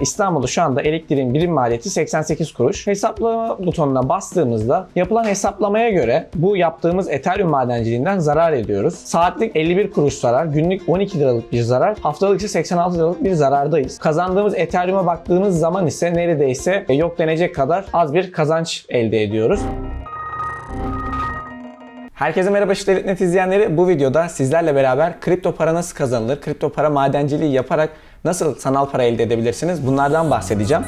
İstanbul'da şu anda elektriğin birim maliyeti 88 kuruş. Hesaplama butonuna bastığımızda yapılan hesaplamaya göre bu yaptığımız Ethereum madenciliğinden zarar ediyoruz. Saatlik 51 kuruş zarar, günlük 12 liralık bir zarar, haftalık ise 86 liralık bir zarardayız. Kazandığımız Ethereum'a baktığımız zaman ise neredeyse yok denecek kadar az bir kazanç elde ediyoruz. Herkese merhaba Şiterit.net izleyenleri. Bu videoda sizlerle beraber kripto para nasıl kazanılır, kripto para madenciliği yaparak nasıl sanal para elde edebilirsiniz bunlardan bahsedeceğim.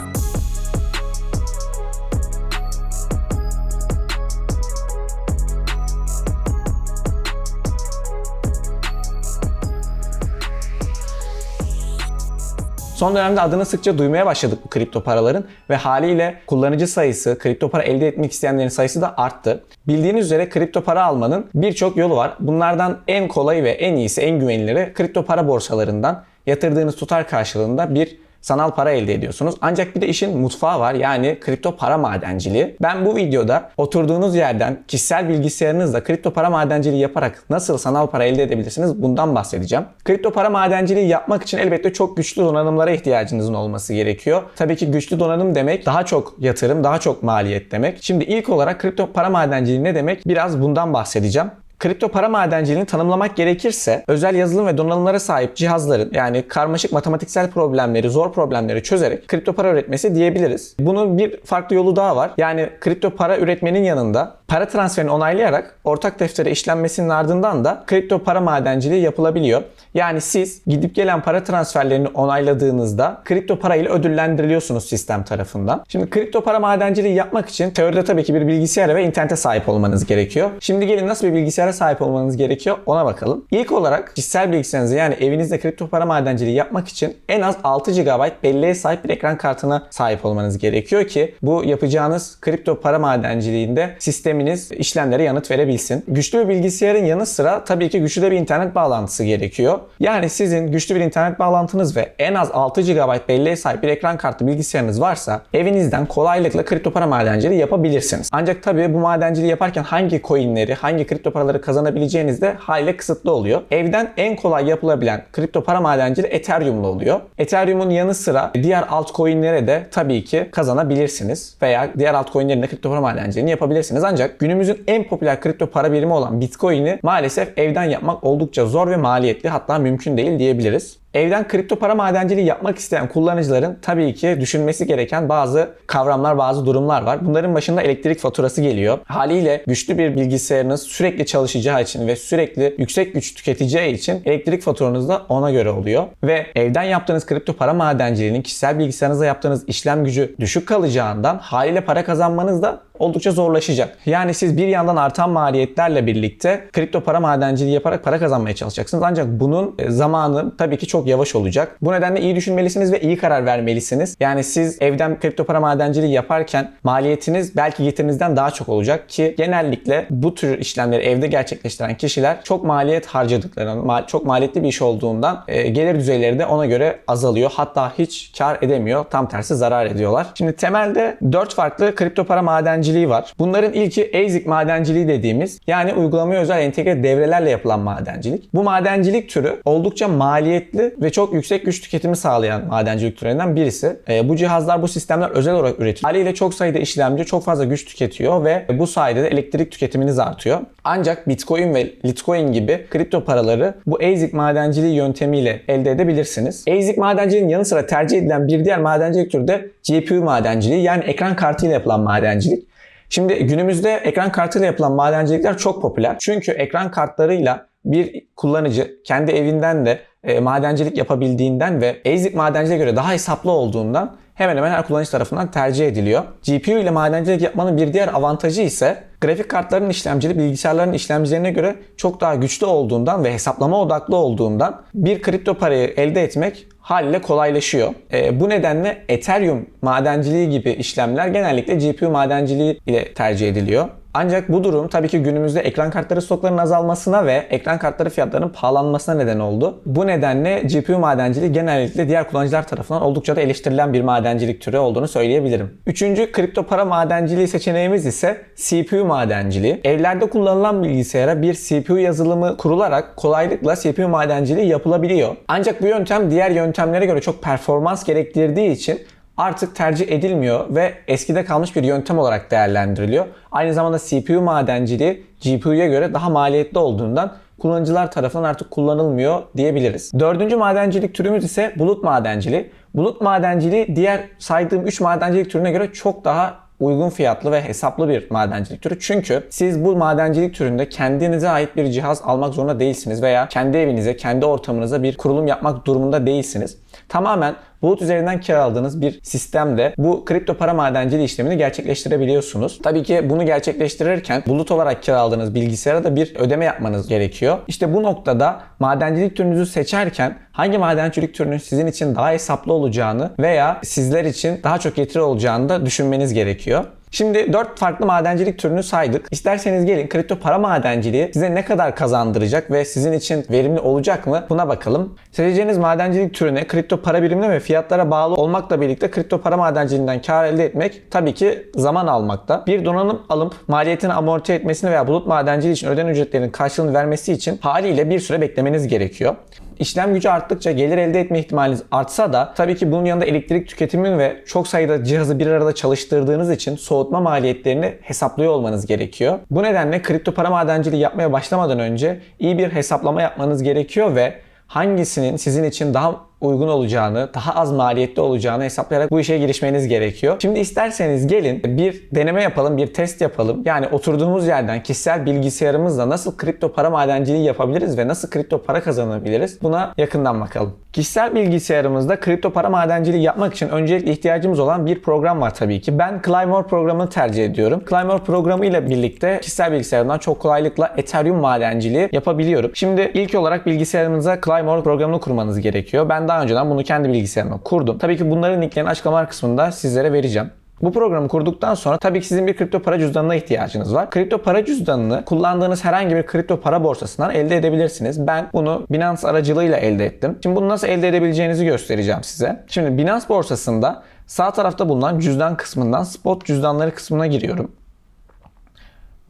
Son dönemde adını sıkça duymaya başladık bu kripto paraların ve haliyle kullanıcı sayısı, kripto para elde etmek isteyenlerin sayısı da arttı. Bildiğiniz üzere kripto para almanın birçok yolu var. Bunlardan en kolayı ve en iyisi, en güveniliri kripto para borsalarından yatırdığınız tutar karşılığında bir sanal para elde ediyorsunuz. Ancak bir de işin mutfağı var yani kripto para madenciliği. Ben bu videoda oturduğunuz yerden kişisel bilgisayarınızla kripto para madenciliği yaparak nasıl sanal para elde edebilirsiniz bundan bahsedeceğim. Kripto para madenciliği yapmak için elbette çok güçlü donanımlara ihtiyacınızın olması gerekiyor. Tabii ki güçlü donanım demek daha çok yatırım, daha çok maliyet demek. Şimdi ilk olarak kripto para madenciliği ne demek? Biraz bundan bahsedeceğim. Kripto para madenciliğini tanımlamak gerekirse özel yazılım ve donanımlara sahip cihazların yani karmaşık matematiksel problemleri, zor problemleri çözerek kripto para üretmesi diyebiliriz. Bunun bir farklı yolu daha var. Yani kripto para üretmenin yanında para transferini onaylayarak ortak deftere işlenmesinin ardından da kripto para madenciliği yapılabiliyor. Yani siz gidip gelen para transferlerini onayladığınızda kripto para ile ödüllendiriliyorsunuz sistem tarafından. Şimdi kripto para madenciliği yapmak için teoride tabii ki bir bilgisayara ve internete sahip olmanız gerekiyor. Şimdi gelin nasıl bir bilgisayara sahip olmanız gerekiyor ona bakalım. İlk olarak kişisel bilgisayarınızı yani evinizde kripto para madenciliği yapmak için en az 6 GB belleğe sahip bir ekran kartına sahip olmanız gerekiyor ki bu yapacağınız kripto para madenciliğinde sisteminiz işlemlere yanıt verebilsin. Güçlü bir bilgisayarın yanı sıra tabii ki güçlü de bir internet bağlantısı gerekiyor. Yani sizin güçlü bir internet bağlantınız ve en az 6 GB belleğe sahip bir ekran kartı bilgisayarınız varsa evinizden kolaylıkla kripto para madenciliği yapabilirsiniz. Ancak tabii bu madenciliği yaparken hangi coinleri, hangi kripto paraları kazanabileceğiniz de haliyle kısıtlı oluyor. Evden en kolay yapılabilen kripto para madenciliği Ethereum'la oluyor. Ethereum'un yanı sıra diğer altcoin'lere de tabii ki kazanabilirsiniz veya diğer altcoin'lerin de kripto para madenciliğini yapabilirsiniz. Ancak günümüzün en popüler kripto para birimi olan Bitcoin'i maalesef evden yapmak oldukça zor ve maliyetli hatta mümkün değil diyebiliriz. Evden kripto para madenciliği yapmak isteyen kullanıcıların tabii ki düşünmesi gereken bazı kavramlar, bazı durumlar var. Bunların başında elektrik faturası geliyor. Haliyle güçlü bir bilgisayarınız sürekli çalışacağı için ve sürekli yüksek güç tüketeceği için elektrik faturanız da ona göre oluyor. Ve evden yaptığınız kripto para madenciliğinin kişisel bilgisayarınızda yaptığınız işlem gücü düşük kalacağından haliyle para kazanmanız da oldukça zorlaşacak. Yani siz bir yandan artan maliyetlerle birlikte kripto para madenciliği yaparak para kazanmaya çalışacaksınız. Ancak bunun e, zamanı tabii ki çok yavaş olacak. Bu nedenle iyi düşünmelisiniz ve iyi karar vermelisiniz. Yani siz evden kripto para madenciliği yaparken maliyetiniz belki getirinizden daha çok olacak ki genellikle bu tür işlemleri evde gerçekleştiren kişiler çok maliyet harcadıklarından, çok maliyetli bir iş olduğundan e, gelir düzeyleri de ona göre azalıyor. Hatta hiç kar edemiyor. Tam tersi zarar ediyorlar. Şimdi temelde 4 farklı kripto para madenciliği var. Bunların ilki ASIC madenciliği dediğimiz yani uygulamaya özel entegre devrelerle yapılan madencilik. Bu madencilik türü oldukça maliyetli ve çok yüksek güç tüketimi sağlayan madencilik türlerinden birisi. E, bu cihazlar, bu sistemler özel olarak üretiliyor. Haliyle çok sayıda işlemci çok fazla güç tüketiyor ve bu sayede de elektrik tüketiminiz artıyor. Ancak Bitcoin ve Litecoin gibi kripto paraları bu ASIC madenciliği yöntemiyle elde edebilirsiniz. ASIC madenciliğin yanı sıra tercih edilen bir diğer madencilik türü de GPU madenciliği yani ekran kartıyla yapılan madencilik. Şimdi günümüzde ekran kartıyla yapılan madencilikler çok popüler. Çünkü ekran kartlarıyla bir kullanıcı kendi evinden de e, madencilik yapabildiğinden ve ASIC madenciliğe göre daha hesaplı olduğundan hemen hemen her kullanıcı tarafından tercih ediliyor. GPU ile madencilik yapmanın bir diğer avantajı ise grafik kartların işlemcili bilgisayarların işlemcilerine göre çok daha güçlü olduğundan ve hesaplama odaklı olduğundan bir kripto parayı elde etmek haliyle kolaylaşıyor. E, bu nedenle Ethereum madenciliği gibi işlemler genellikle GPU madenciliği ile tercih ediliyor. Ancak bu durum tabii ki günümüzde ekran kartları stoklarının azalmasına ve ekran kartları fiyatlarının pahalanmasına neden oldu. Bu nedenle GPU madenciliği genellikle diğer kullanıcılar tarafından oldukça da eleştirilen bir madencilik türü olduğunu söyleyebilirim. Üçüncü kripto para madenciliği seçeneğimiz ise CPU madenciliği. Evlerde kullanılan bilgisayara bir CPU yazılımı kurularak kolaylıkla CPU madenciliği yapılabiliyor. Ancak bu yöntem diğer yöntemlere göre çok performans gerektirdiği için artık tercih edilmiyor ve eskide kalmış bir yöntem olarak değerlendiriliyor. Aynı zamanda CPU madenciliği GPU'ya göre daha maliyetli olduğundan kullanıcılar tarafından artık kullanılmıyor diyebiliriz. Dördüncü madencilik türümüz ise bulut madenciliği. Bulut madenciliği diğer saydığım 3 madencilik türüne göre çok daha uygun fiyatlı ve hesaplı bir madencilik türü. Çünkü siz bu madencilik türünde kendinize ait bir cihaz almak zorunda değilsiniz veya kendi evinize, kendi ortamınıza bir kurulum yapmak durumunda değilsiniz. Tamamen bulut üzerinden kiraladığınız bir sistemde bu kripto para madenciliği işlemini gerçekleştirebiliyorsunuz. Tabii ki bunu gerçekleştirirken bulut olarak kiraladığınız bilgisayara da bir ödeme yapmanız gerekiyor. İşte bu noktada madencilik türünüzü seçerken hangi madencilik türünün sizin için daha hesaplı olacağını veya sizler için daha çok getiri olacağını da düşünmeniz gerekiyor. Şimdi 4 farklı madencilik türünü saydık. İsterseniz gelin kripto para madenciliği size ne kadar kazandıracak ve sizin için verimli olacak mı buna bakalım. Seçeceğiniz madencilik türüne kripto para birimine ve fiyatlara bağlı olmakla birlikte kripto para madenciliğinden kar elde etmek tabii ki zaman almakta. Bir donanım alıp maliyetini amorti etmesini veya bulut madenciliği için ödenen ücretlerin karşılığını vermesi için haliyle bir süre beklemeniz gerekiyor. İşlem gücü arttıkça gelir elde etme ihtimaliniz artsa da tabii ki bunun yanında elektrik tüketimi ve çok sayıda cihazı bir arada çalıştırdığınız için soğutma maliyetlerini hesaplıyor olmanız gerekiyor. Bu nedenle kripto para madenciliği yapmaya başlamadan önce iyi bir hesaplama yapmanız gerekiyor ve hangisinin sizin için daha uygun olacağını, daha az maliyetli olacağını hesaplayarak bu işe girişmeniz gerekiyor. Şimdi isterseniz gelin bir deneme yapalım, bir test yapalım. Yani oturduğumuz yerden kişisel bilgisayarımızla nasıl kripto para madenciliği yapabiliriz ve nasıl kripto para kazanabiliriz? Buna yakından bakalım. Kişisel bilgisayarımızda kripto para madenciliği yapmak için öncelikle ihtiyacımız olan bir program var tabii ki. Ben Climbor programını tercih ediyorum. Climbor programı ile birlikte kişisel bilgisayarımdan çok kolaylıkla Ethereum madenciliği yapabiliyorum. Şimdi ilk olarak bilgisayarınıza Climbor programını kurmanız gerekiyor. Ben daha önceden bunu kendi bilgisayarıma kurdum. Tabii ki bunların linklerini açıklama kısmında sizlere vereceğim. Bu programı kurduktan sonra tabii ki sizin bir kripto para cüzdanına ihtiyacınız var. Kripto para cüzdanını kullandığınız herhangi bir kripto para borsasından elde edebilirsiniz. Ben bunu Binance aracılığıyla elde ettim. Şimdi bunu nasıl elde edebileceğinizi göstereceğim size. Şimdi Binance borsasında sağ tarafta bulunan cüzdan kısmından spot cüzdanları kısmına giriyorum.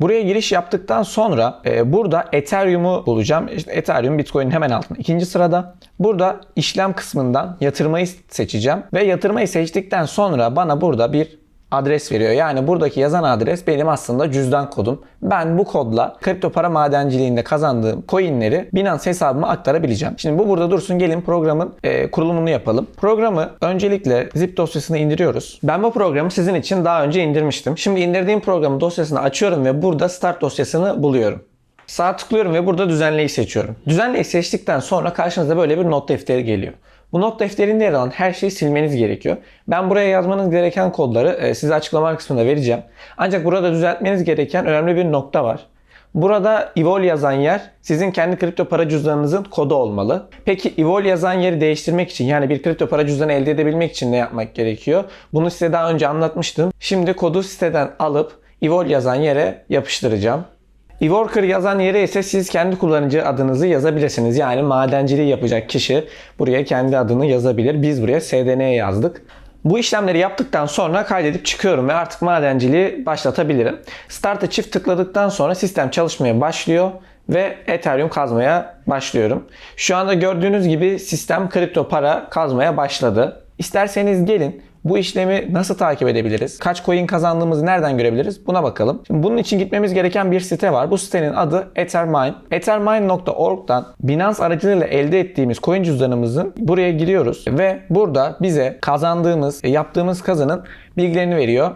Buraya giriş yaptıktan sonra e, burada Ethereum'u bulacağım. İşte Ethereum Bitcoin'in hemen altında. ikinci sırada. Burada işlem kısmından yatırmayı seçeceğim. Ve yatırmayı seçtikten sonra bana burada bir adres veriyor. Yani buradaki yazan adres benim aslında cüzdan kodum. Ben bu kodla kripto para madenciliğinde kazandığım coinleri Binance hesabıma aktarabileceğim. Şimdi bu burada dursun. Gelin programın e, kurulumunu yapalım. Programı öncelikle zip dosyasını indiriyoruz. Ben bu programı sizin için daha önce indirmiştim. Şimdi indirdiğim programın dosyasını açıyorum ve burada start dosyasını buluyorum. Sağ tıklıyorum ve burada düzenleyi seçiyorum. Düzenleyi seçtikten sonra karşınıza böyle bir not defteri geliyor. Bu not defterinde yer alan her şeyi silmeniz gerekiyor. Ben buraya yazmanız gereken kodları e, size açıklama kısmında vereceğim. Ancak burada düzeltmeniz gereken önemli bir nokta var. Burada Evol yazan yer sizin kendi kripto para cüzdanınızın kodu olmalı. Peki Evol yazan yeri değiştirmek için yani bir kripto para cüzdanı elde edebilmek için ne yapmak gerekiyor? Bunu size daha önce anlatmıştım. Şimdi kodu siteden alıp Evol yazan yere yapıştıracağım. eWorker yazan yere ise siz kendi kullanıcı adınızı yazabilirsiniz. Yani madenciliği yapacak kişi buraya kendi adını yazabilir. Biz buraya SDN yazdık. Bu işlemleri yaptıktan sonra kaydedip çıkıyorum ve artık madenciliği başlatabilirim. Start'a çift tıkladıktan sonra sistem çalışmaya başlıyor ve Ethereum kazmaya başlıyorum. Şu anda gördüğünüz gibi sistem kripto para kazmaya başladı. İsterseniz gelin bu işlemi nasıl takip edebiliriz? Kaç coin kazandığımızı nereden görebiliriz? Buna bakalım. Şimdi bunun için gitmemiz gereken bir site var. Bu sitenin adı Ethermine. Ethermine.org'dan Binance aracılığıyla elde ettiğimiz coin cüzdanımızın buraya giriyoruz ve burada bize kazandığımız, yaptığımız kazanın bilgilerini veriyor.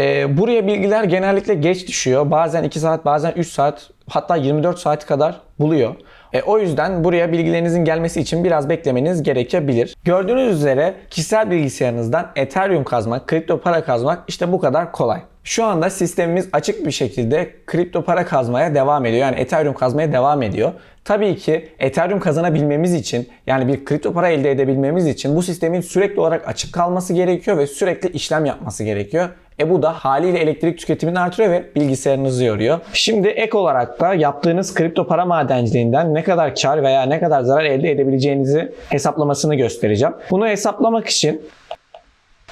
Ee, buraya bilgiler genellikle geç düşüyor. Bazen 2 saat, bazen 3 saat, hatta 24 saat kadar buluyor. E, o yüzden buraya bilgilerinizin gelmesi için biraz beklemeniz gerekebilir. Gördüğünüz üzere kişisel bilgisayarınızdan Ethereum kazmak, kripto para kazmak işte bu kadar kolay. Şu anda sistemimiz açık bir şekilde kripto para kazmaya devam ediyor. Yani Ethereum kazmaya devam ediyor. Tabii ki Ethereum kazanabilmemiz için yani bir kripto para elde edebilmemiz için bu sistemin sürekli olarak açık kalması gerekiyor ve sürekli işlem yapması gerekiyor. E bu da haliyle elektrik tüketimini artırıyor ve bilgisayarınızı yoruyor. Şimdi ek olarak da yaptığınız kripto para madenciliğinden ne kadar kar veya ne kadar zarar elde edebileceğinizi hesaplamasını göstereceğim. Bunu hesaplamak için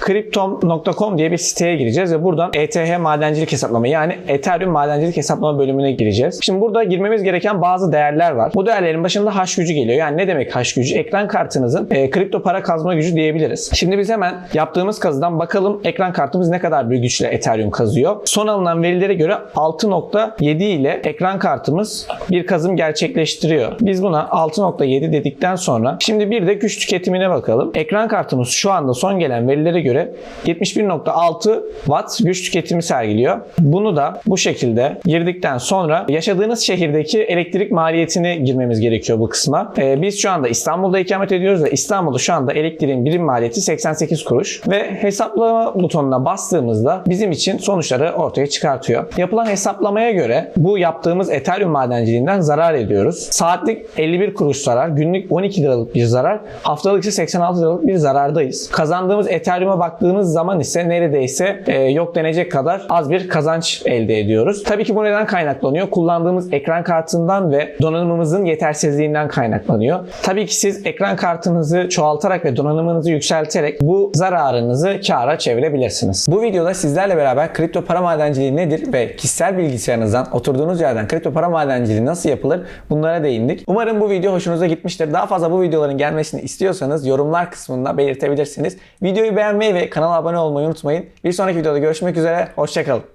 Cryptom.com diye bir siteye gireceğiz ve buradan ETH madencilik hesaplama yani Ethereum madencilik hesaplama bölümüne gireceğiz. Şimdi burada girmemiz gereken bazı değerler var. Bu değerlerin başında hash gücü geliyor. Yani ne demek hash gücü? Ekran kartınızın e, kripto para kazma gücü diyebiliriz. Şimdi biz hemen yaptığımız kazıdan bakalım ekran kartımız ne kadar bir güçle Ethereum kazıyor. Son alınan verilere göre 6.7 ile ekran kartımız bir kazım gerçekleştiriyor. Biz buna 6.7 dedikten sonra şimdi bir de güç tüketimine bakalım. Ekran kartımız şu anda son gelen verilere göre 71.6 watt güç tüketimi sergiliyor. Bunu da bu şekilde girdikten sonra yaşadığınız şehirdeki elektrik maliyetini girmemiz gerekiyor bu kısma. Ee, biz şu anda İstanbul'da ikamet ediyoruz ve İstanbul'da şu anda elektriğin birim maliyeti 88 kuruş ve hesaplama butonuna bastığımızda bizim için sonuçları ortaya çıkartıyor. Yapılan hesaplamaya göre bu yaptığımız Ethereum madenciliğinden zarar ediyoruz. Saatlik 51 kuruş zarar, günlük 12 liralık bir zarar, haftalık ise 86 liralık bir zarardayız. Kazandığımız Ethereum'a baktığımız zaman ise neredeyse e, yok denecek kadar az bir kazanç elde ediyoruz. Tabii ki bu neden kaynaklanıyor? Kullandığımız ekran kartından ve donanımımızın yetersizliğinden kaynaklanıyor. Tabii ki siz ekran kartınızı çoğaltarak ve donanımınızı yükselterek bu zararınızı kâra çevirebilirsiniz. Bu videoda sizlerle beraber kripto para madenciliği nedir ve kişisel bilgisayarınızdan oturduğunuz yerden kripto para madenciliği nasıl yapılır bunlara değindik. Umarım bu video hoşunuza gitmiştir. Daha fazla bu videoların gelmesini istiyorsanız yorumlar kısmında belirtebilirsiniz. Videoyu beğenmeyi ve kanala abone olmayı unutmayın. Bir sonraki videoda görüşmek üzere. Hoşçakalın.